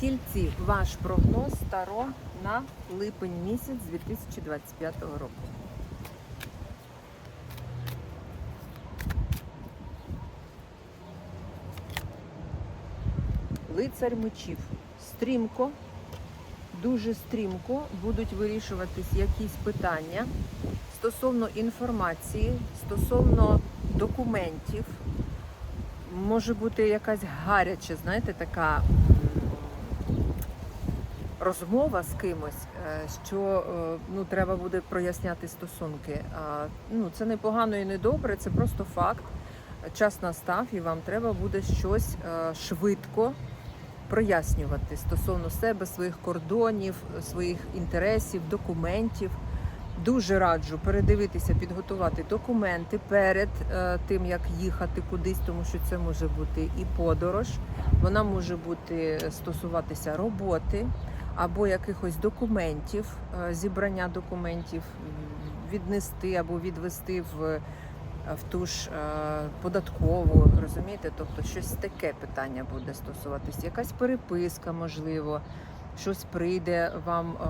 Тільці, ваш прогноз Таро на липень місяць 2025 року. Лицар мечів. Стрімко, дуже стрімко будуть вирішуватись якісь питання стосовно інформації, стосовно документів. Може бути якась гаряча, знаєте, така розмова з кимось, е, що е, ну, треба буде проясняти стосунки. А, Ну, це не погано і не добре, це просто факт. Час настав, і вам треба буде щось е, швидко прояснювати стосовно себе, своїх кордонів, своїх інтересів, документів. Дуже раджу передивитися, підготувати документи перед е, тим, як їхати кудись, тому що це може бути і подорож, вона може бути стосуватися роботи або якихось документів, е, зібрання документів, віднести або відвести в, в ту ж е, податкову, розумієте? Тобто щось таке питання буде стосуватися, якась переписка, можливо щось прийде вам е,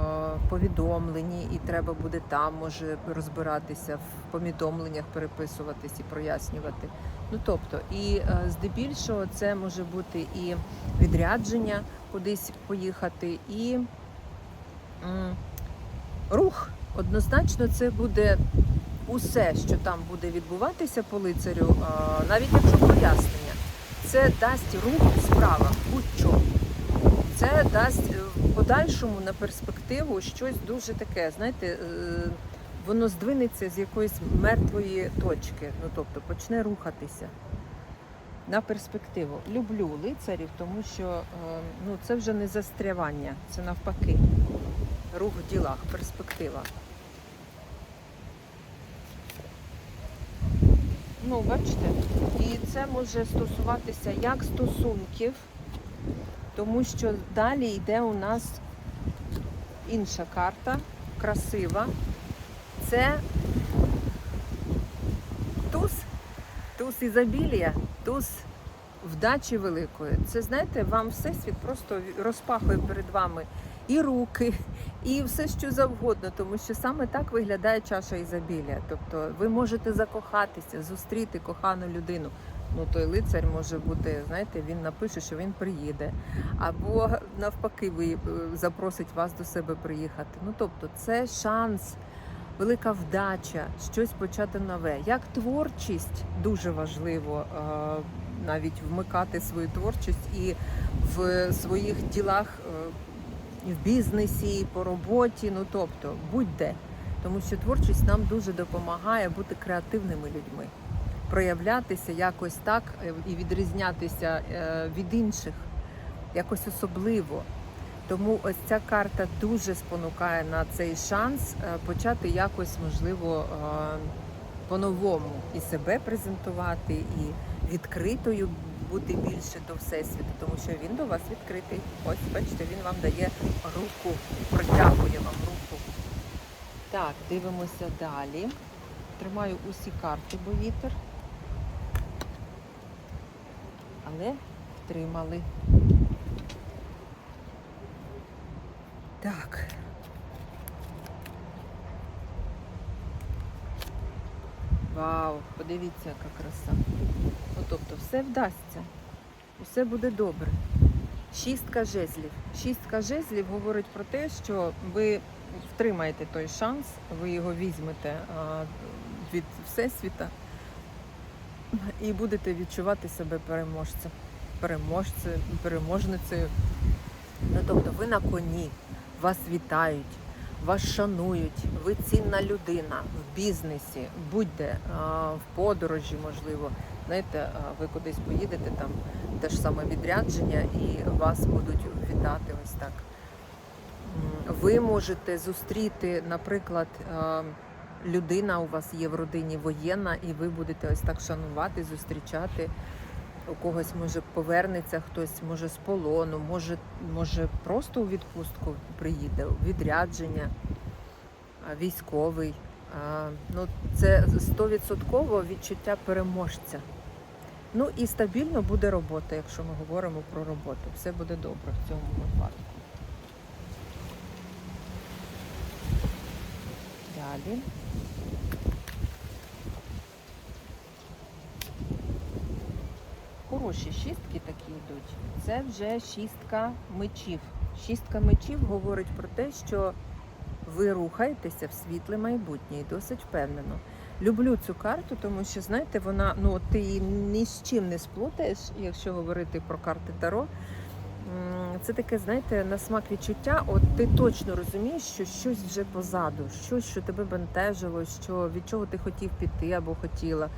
повідомлені, і треба буде там може розбиратися в повідомленнях, переписуватись і прояснювати. Ну тобто, і е, здебільшого це може бути і відрядження кудись поїхати, і рух. Однозначно, це буде усе, що там буде відбуватися по лицарю, е, навіть якщо пояснення, це дасть рух у справах, будь-що це дасть е, в подальшому на перспективу щось дуже таке, знаєте, е, воно здвинеться з якоїсь мертвої точки, ну тобто почне рухатися на перспективу. Люблю лицарів, тому що е, ну, це вже не застрявання, це навпаки. Рух в ділах, перспектива. Ну, бачите, і це може стосуватися як стосунків, тому що далі йде у нас інша карта, красива. Це туз, туз ізобілія, туз вдачі великої. Це, знаєте, вам всесвіт просто розпахує перед вами і руки, і все, що завгодно, тому що саме так виглядає чаша ізобілія. Тобто ви можете закохатися, зустріти кохану людину. Ну, той лицар може бути, знаєте, він напише, що він приїде, або навпаки, ви е, запросить вас до себе приїхати. Ну тобто, це шанс, велика вдача, щось почати нове. Як творчість дуже важливо е, навіть вмикати свою творчість і в своїх ділах е, в бізнесі, по роботі, ну тобто будь-де. Тому що творчість нам дуже допомагає бути креативними людьми, проявлятися якось так е, і відрізнятися е, від інших, якось особливо. Тому ось ця карта дуже спонукає на цей шанс е, почати якось, можливо, по-новому і себе презентувати, і відкритою бути більше до всесвіту, тому що він до вас відкритий. Ось, бачите, він вам дає руку, протягує вам руку. Так, дивимося далі. Тримаю усі карти, бо вітер. Але втримали. Так. Вау, подивіться, яка краса. Ну, тобто, все вдасться, усе буде добре. Шістка жезлів. Шістка жезлів говорить про те, що ви втримаєте той шанс, ви його візьмете від Всесвіта і будете відчувати себе переможцем, переможцем, переможницею. Ну, тобто ви на коні, вас вітають, вас шанують, ви цінна людина в бізнесі, будь-де, в подорожі, можливо. Знаєте, ви кудись поїдете, там те ж саме відрядження, і вас будуть вітати ось так. Ви можете зустріти, наприклад, людина у вас є в родині воєнна, і ви будете ось так шанувати, зустрічати. У когось може повернеться хтось, може з полону, може, може просто у відпустку приїде, відрядження, військовий. Ну, це стовідсотково відчуття переможця. Ну і стабільно буде робота, якщо ми говоримо про роботу. Все буде добре в цьому випадку. Далі. Хороші шістки такі йдуть. Це вже шістка мечів. Шістка мечів говорить про те, що ви рухаєтеся в світле майбутнє і досить впевнено. Люблю цю карту, тому що, знаєте, вона ну ти її ні з чим не сплутаєш, якщо говорити про карти Таро. Це таке, знаєте, на смак відчуття. От ти точно розумієш, що щось вже позаду, щось, що тебе бентежило, що від чого ти хотів піти або хотіла.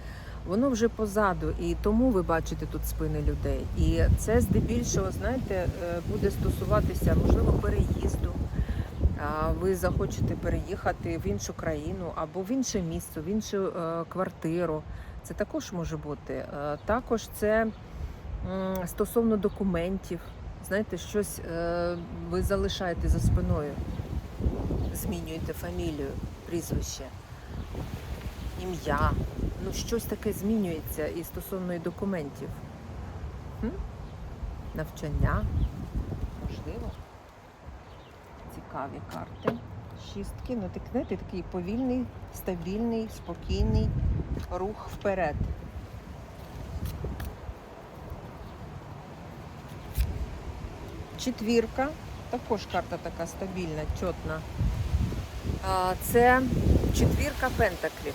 Воно вже позаду, і тому ви бачите тут спини людей. І це здебільшого, знаєте, е, буде стосуватися можливо переїзду. Ви захочете переїхати в іншу країну або в інше місце, в іншу е, квартиру. Це також може бути. Е, Також це стосовно документів. Знаєте, щось ви залишаєте за спиною, змінюєте фамілію, прізвище, ім'я. Ну, щось таке змінюється і стосовно і документів. Хм? Навчання, можливо. Цікаві карти. Шістки. Ну, так, знаєте, такий повільний, стабільний, спокійний рух вперед. Четвірка. Також карта така стабільна, чотна. Це четвірка пентаклів.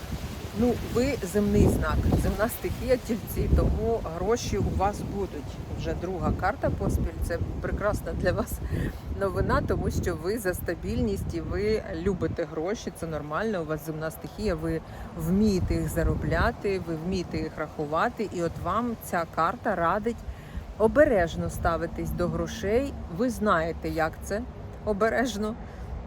Ну, ви земний знак, земна стихія тільці, тому гроші у вас будуть. Вже друга карта поспіль. Це прекрасна для вас новина, тому що ви за стабільність і ви любите гроші. Це нормально. У вас земна стихія, ви вмієте їх заробляти, ви вмієте їх рахувати. І от вам ця карта радить обережно ставитись до грошей. Ви знаєте, як це обережно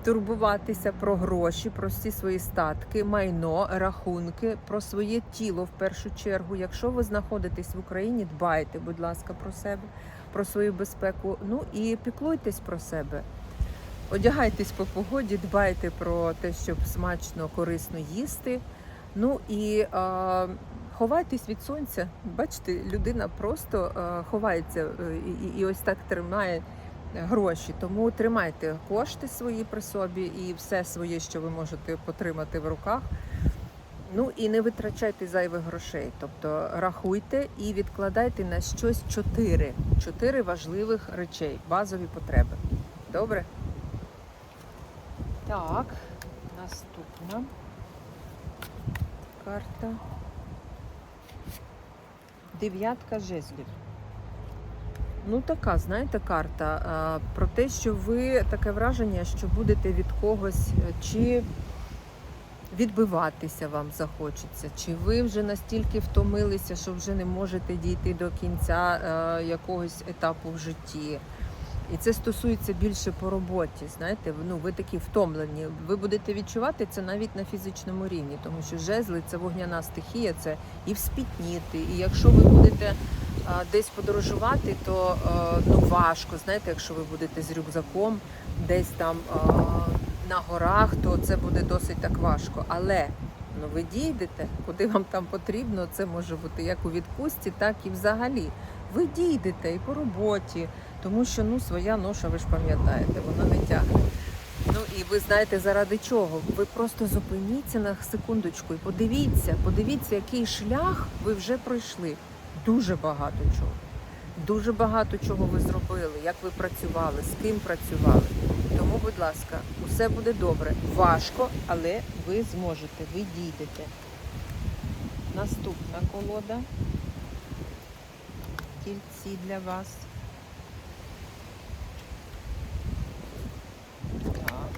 турбуватися про гроші, про всі свої статки, майно, рахунки, про своє тіло в першу чергу. Якщо ви знаходитесь в Україні, дбайте, будь ласка, про себе, про свою безпеку. Ну і піклуйтесь про себе. Одягайтесь по погоді, дбайте про те, щоб смачно, корисно їсти. Ну і е, ховайтесь від сонця. Бачите, людина просто е, ховається е, і, і ось так тримає гроші. Тому тримайте кошти свої при собі і все своє, що ви можете потримати в руках. Ну і не витрачайте зайвих грошей. Тобто рахуйте і відкладайте на щось чотири. Чотири важливих речей, базові потреби. Добре? Так, наступна карта. Дев'ятка жезлів. Ну така, знаєте, карта про те, що ви таке враження, що будете від когось е, чи відбиватися вам захочеться, чи ви вже настільки втомилися, що вже не можете дійти до кінця е, якогось етапу в житті. І це стосується більше по роботі. Знаєте, ну ви такі втомлені. Ви будете відчувати це навіть на фізичному рівні, тому що жезли це вогняна стихія, це і вспітніти. І якщо ви будете а, десь подорожувати, то а, ну важко. Знаєте, якщо ви будете з рюкзаком десь там а, на горах, то це буде досить так важко. Але ну ви дійдете, куди вам там потрібно. Це може бути як у відпустці, так і взагалі. Ви дійдете і по роботі, тому що ну своя ноша, ви ж пам'ятаєте, вона не тягне. Ну і ви знаєте заради чого? Ви просто зупиніться на секундочку і подивіться, подивіться, який шлях ви вже пройшли. Дуже багато чого. Дуже багато чого ви зробили, як ви працювали, з ким працювали. Тому, будь ласка, усе буде добре. Важко, але ви зможете, ви дійдете. Наступна колода. Тільці для вас. Так.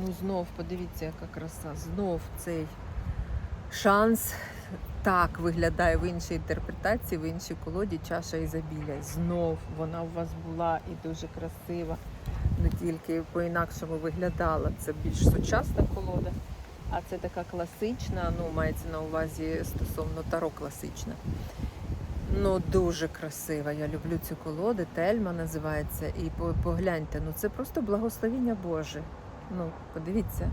Ну, знов, подивіться, яка краса. Знов цей шанс так виглядає в іншій інтерпретації, в іншій колоді чаша ізобілля. Знов вона у вас була і дуже красива, не тільки по-інакшому виглядала. Це більш сучасна колода, а це така класична, ну, мається на увазі стосовно таро класична. Ну, дуже красива. Я люблю цю колоду. Тельма називається. І погляньте, ну це просто благословіння Боже. Ну, подивіться,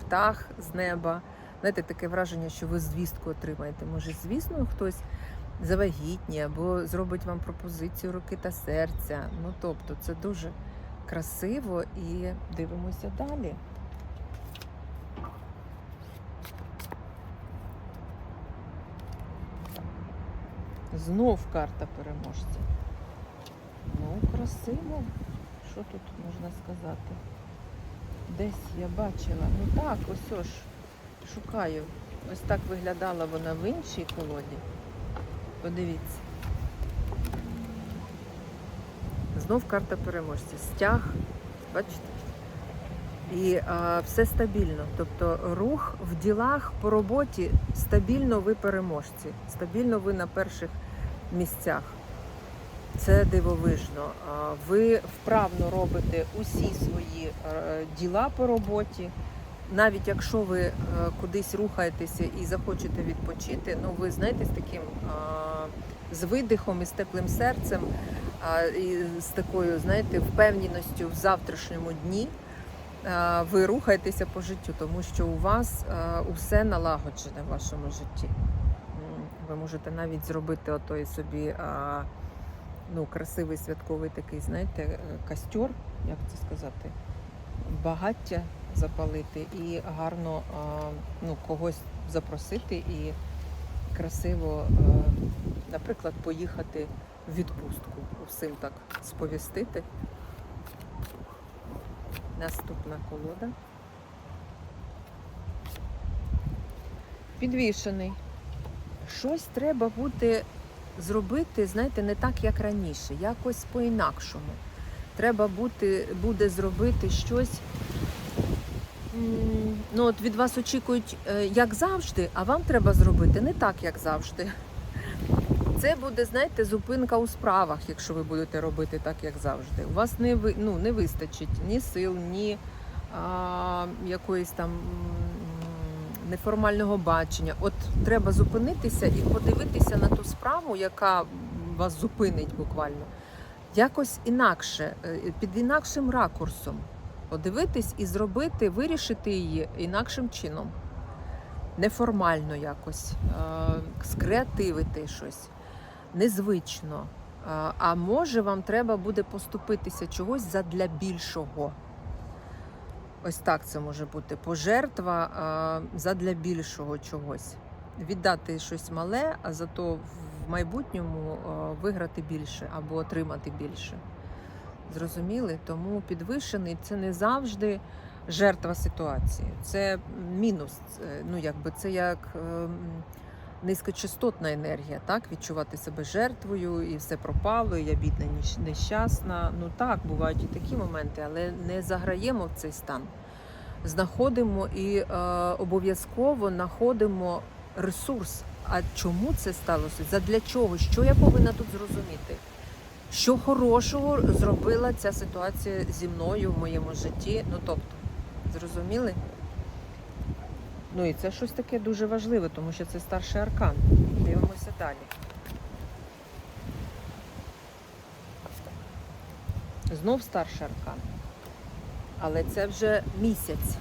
птах з неба. Знаєте, таке враження, що ви звістку отримаєте. Може, звісно, хтось завагітніє або зробить вам пропозицію руки та серця. Ну, тобто, це дуже красиво і дивимося далі. Знов карта переможця. Ну, красиво. Що тут можна сказати? Десь я бачила. Ну так, ось ось. Шукаю. Ось так виглядала вона в іншій колоді. Подивіться. Знов карта переможця. Стяг, бачите? І а, все стабільно. Тобто рух в ділах по роботі стабільно ви переможці, стабільно ви на перших місцях. Це дивовижно. Ви вправно робите усі свої е, діла по роботі. Навіть якщо ви е, кудись рухаєтеся і захочете відпочити, ну ви знаєте, з таким з видихом і з теплим серцем, і з такою, знаєте, впевненістю в завтрашньому дні. Ви рухаєтеся по життю, тому що у вас а, усе налагоджене в вашому житті. Ви можете навіть зробити отой собі ну, красивий святковий такий, знаєте, е, костер, як це сказати, багаття запалити і гарно ну, когось запросити і красиво, наприклад, поїхати в відпустку. Всім так сповістити. Наступна колода. Підвішений. Щось треба буде зробити, знаєте, не так, як раніше, якось по-інакшому. Треба бути, буде зробити щось. Ну, от від вас очікують, е, як завжди, а вам треба зробити не так, як завжди. Це буде, знаєте, зупинка у справах, якщо ви будете робити так, як завжди. У вас не ну, не вистачить ні сил, ні а, якоїсь там неформального бачення. От треба зупинитися і подивитися на ту справу, яка вас зупинить буквально, якось інакше, е, під інакшим ракурсом. Подивитись і зробити, вирішити її інакшим чином. Неформально якось, е, скреативити щось, незвично. Е, А може вам треба буде поступитися чогось задля більшого. Ось так це може бути. Пожертва е, задля більшого чогось. Віддати щось мале, а зато в майбутньому е, виграти більше або отримати більше. Зрозуміли? Тому підвищений це не завжди жертва ситуації. Це мінус. Ну, якби це як ем, низькочастотна енергія, так? Відчувати себе жертвою і все пропало, і я бідна, нещасна. Ну так, бувають і такі моменти, але не заграємо в цей стан. Знаходимо і е, обов'язково знаходимо ресурс. А чому це сталося? Задля чого? Що я повинна тут зрозуміти? Що хорошого зробила ця ситуація зі мною в моєму житті? Ну тобто, зрозуміли? Ну і це щось таке дуже важливе, тому що це старший аркан. Дивимося далі. Знов старший аркан. Але це вже місяць.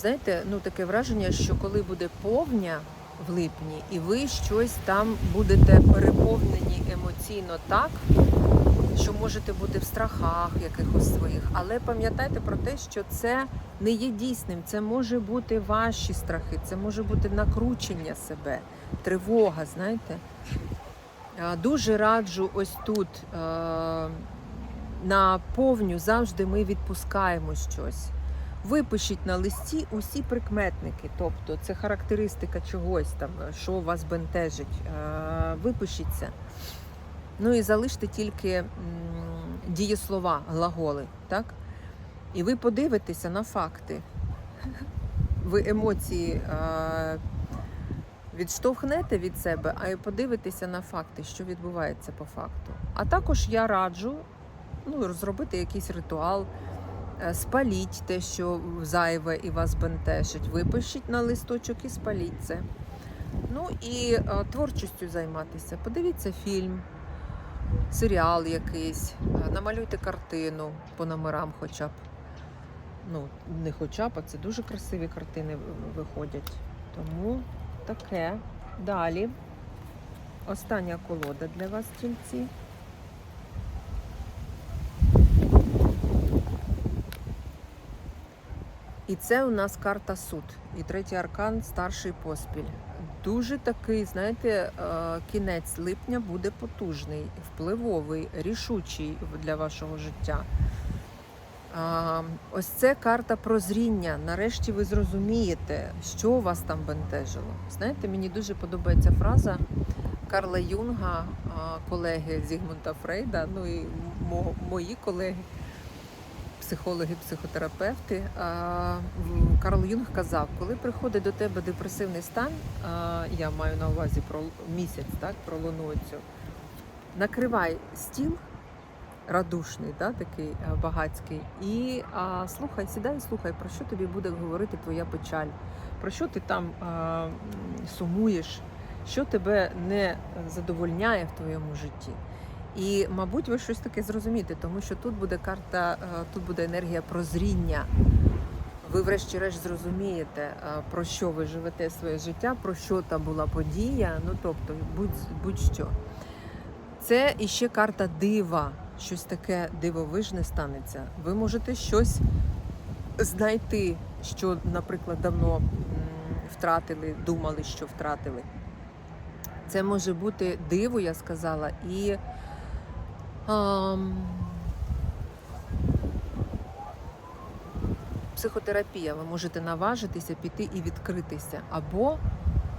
Знаєте, ну таке враження, що коли буде повня в липні, і ви щось там будете переповнені емоційно так, що можете бути в страхах якихось своїх. Але пам'ятайте про те, що це не є дійсним. Це може бути ваші страхи, це може бути накручення себе, тривога, знаєте. Дуже раджу ось тут на повню завжди ми відпускаємо щось. Випишіть на листі усі прикметники, тобто це характеристика чогось там, що вас бентежить. Випишіть це. Ну і залиште тільки дієслова, глаголи, так? І ви подивитеся на факти. Ви емоції е, відштовхнете від себе, а й подивитеся на факти, що відбувається по факту. А також я раджу ну, зробити якийсь ритуал, е, спаліть те, що зайве і вас бентежить. Випишіть на листочок і спаліть це. Ну і е, творчістю займатися. Подивіться фільм, серіал якийсь, е, намалюйте картину по номерам хоча б. Ну, не хоча б, а це дуже красиві картини виходять. Тому таке. Далі. Остання колода для вас, тільці. І це у нас карта суд. І третій аркан старший поспіль. Дуже такий, знаєте, е, кінець липня буде потужний, впливовий, рішучий для вашого життя. Ось це карта прозріння. Нарешті ви зрозумієте, що вас там бентежило. Знаєте, мені дуже подобається фраза Карла Юнга, колеги Зігмунда Фрейда, ну і мо- мої колеги, психологи, психотерапевти. Карл Юнг казав, коли приходить до тебе депресивний стан, я маю на увазі про місяць, так, про луну цю, накривай стіл радушний, да, такий е, багацький. І слухай, сідай, слухай, про що тобі буде говорити твоя печаль, про що ти там сумуєш, що тебе не задовольняє в твоєму житті. І, мабуть, ви щось таке зрозумієте, тому що тут буде карта, е, тут буде енергія прозріння. Ви, врешті-решт, зрозумієте, е, про що ви живете своє життя, про що та була подія. Ну тобто, будь- будь-що. Це іще карта дива. Щось таке дивовижне станеться. Ви можете щось знайти, що, наприклад, давно втратили, думали, що втратили. Це може бути диво, я сказала, і психотерапія. Ви можете наважитися, піти і відкритися. Або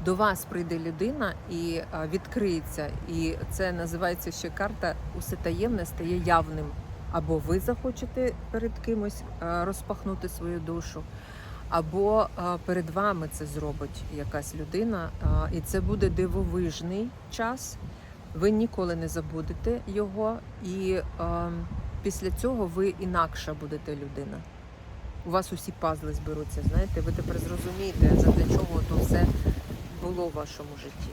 до вас прийде людина і відкриється. І це називається ще карта усе таємне стає явним. Або ви захочете перед кимось розпахнути свою душу, або перед вами це зробить якась людина, і це буде дивовижний час. Ви ніколи не забудете його, і а, після цього ви інакша будете людина. У вас усі пазли зберуться, знаєте, ви тепер зрозумієте, задля чого то все було в вашому житті.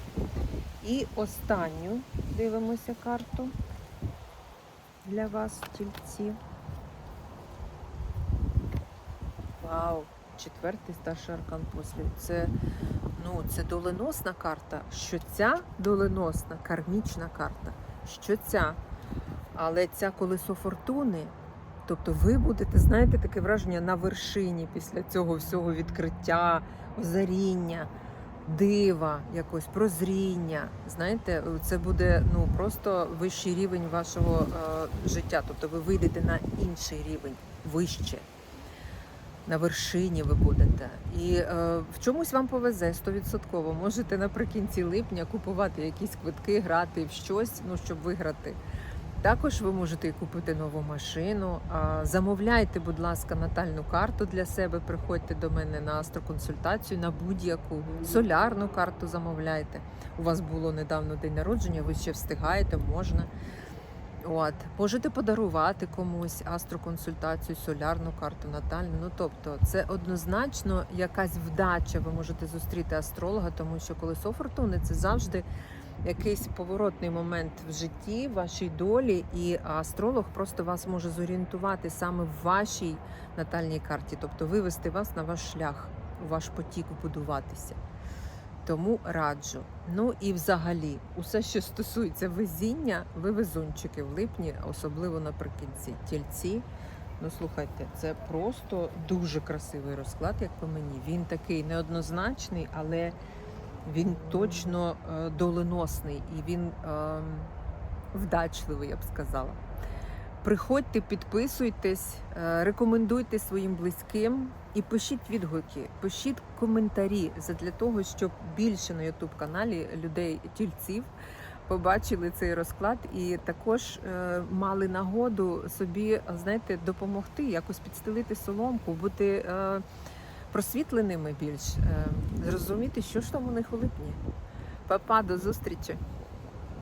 І останню дивимося карту для вас, тільці. Вау! Четвертий старший аркан послів. Це, ну, це доленосна карта. Що ця доленосна кармічна карта, що ця. Але ця колесо фортуни. Тобто ви будете, знаєте, таке враження на вершині після цього всього відкриття, озаріння. дива, якось прозріння. Знаєте, це буде ну просто вищий рівень вашого е, життя. Тобто ви вийдете на інший рівень, вище. На вершині ви будете. І е, в чомусь вам повезе 100%. Можете наприкінці липня купувати якісь квитки, грати в щось, ну щоб виграти. Також ви можете і купити нову машину. Замовляйте, будь ласка, натальну карту для себе. Приходьте до мене на астроконсультацію на будь-яку солярну карту замовляйте. У вас було недавно день народження, ви ще встигаєте, можна. От, можете подарувати комусь астроконсультацію, солярну карту, натальну. Ну тобто, це однозначно якась вдача. Ви можете зустріти астролога, тому що колесо фортуни це завжди якийсь поворотний момент в житті, в вашій долі, і астролог просто вас може зорієнтувати саме в вашій натальній карті, тобто вивести вас на ваш шлях, у ваш потік вбудуватися. Тому раджу. Ну і взагалі, усе, що стосується везіння, ви везунчики в липні, особливо наприкінці. Тільці. Ну слухайте, це просто дуже красивий розклад, як по мені. Він такий неоднозначний, але він точно е, доленосний і він е, вдачливий, я б сказала. Приходьте, підписуйтесь, е, рекомендуйте своїм близьким і пишіть відгуки, пишіть коментарі для того, щоб більше на youtube каналі людей тільців побачили цей розклад і також е, мали нагоду собі, знаєте, допомогти, якось підстелити соломку, бути е, просвітленими більш, зрозуміти, що ж там у них у липні. Папа, до зустрічі!